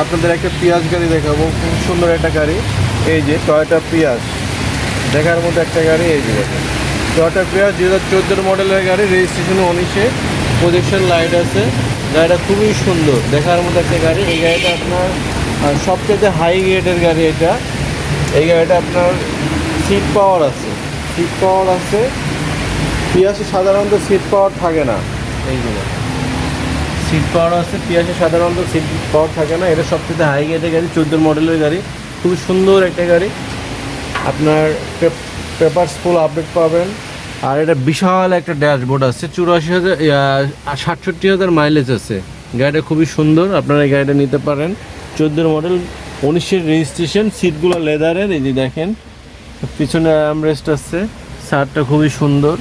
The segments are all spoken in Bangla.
আপনাদের একটা পিয়াজ গাড়ি দেখাবো। খুব সুন্দর একটা গাড়ি। এই যে টয়টা পিয়াজ দেখার মতো একটা গাড়ি, এই যে টয়টা পিয়াজ দু হাজার চোদ্দোর মডেলের গাড়ি রেজিস্ট্রেশন উনিশে। প্রজেকশন লাইট আছে। গাড়িটা খুবই সুন্দর। দেখার মতো একটা গাড়ি। এই গাড়িটা আপনার সবচেয়ে হাই গ্রেডের গাড়ি এটা। এই গাড়িটা আপনার সিট পাওয়ার আছে। সিট পাওয়ার আছে। পিয়াসে সাধারণত সিট পাওয়ার থাকে না। এই এইগুলো সিট পাওয়ার আছে পিয়াসে সাধারণত সিট পাওয়ার থাকে না। এটা সবচেয়ে হাই গ্রেডের গাড়ি চোদ্দোর মডেলের গাড়ি। খুবই সুন্দর একটা গাড়ি। আপনার পেপারস ফুল আপডেট পাবেন। আর এটা বিশাল একটা ড্যাশবোর্ড আছে। চুরাশি হাজার সাতষট্টি হাজার মাইলেজ আছে। গাড়িটা খুবই সুন্দর, আপনারা এই গাড়িটা নিতে পারেন। চোদ্দোর মডেল উনিশের রেজিস্ট্রেশন সিটগুলো লেদারের এই যে দেখেন। পিছনে আমরেস্ট আছে। সারটা খুবই সুন্দর।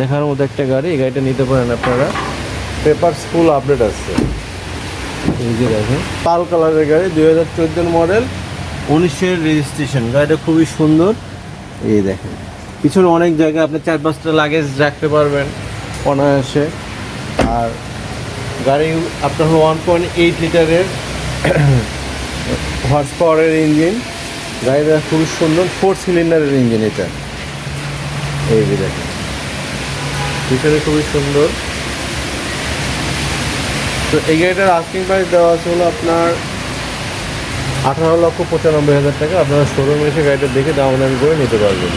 দেখার মতো একটা গাড়ি, এই গাড়িটা নিতে পারেন আপনারা। পেপারস ফুল আপডেট আছে। এই যে দেখেন। পাল কালারের গাড়ি দুই হাজার চোদ্দোর মডেল উনিশের রেজিস্ট্রেশন গাড়িটা খুবই সুন্দর। এই দেখেন। পিছনে অনেক জায়গায় আপনি চার পাঁচটা লাগেজ রাখতে পারবেন অনায়াসে। আর গাড়ি আপনার ওয়ান পয়েন্ট এইট লিটারের হর্স পাওয়ারের ইঞ্জিন গাড়িটা খুবই সুন্দর ফোর সিলিন্ডারের ইঞ্জিন এটা। এই যে দেখেন। পিছনে খুবই সুন্দর। তো এই গাড়িটার আস্কিং প্রাইস দেওয়া আছে হলো আপনার আঠারো লক্ষ পঁচানব্বই হাজার টাকা। আপনারা শোরুমে এসে গাড়িটা দেখে দাম দাম করে নিতে পারবেন।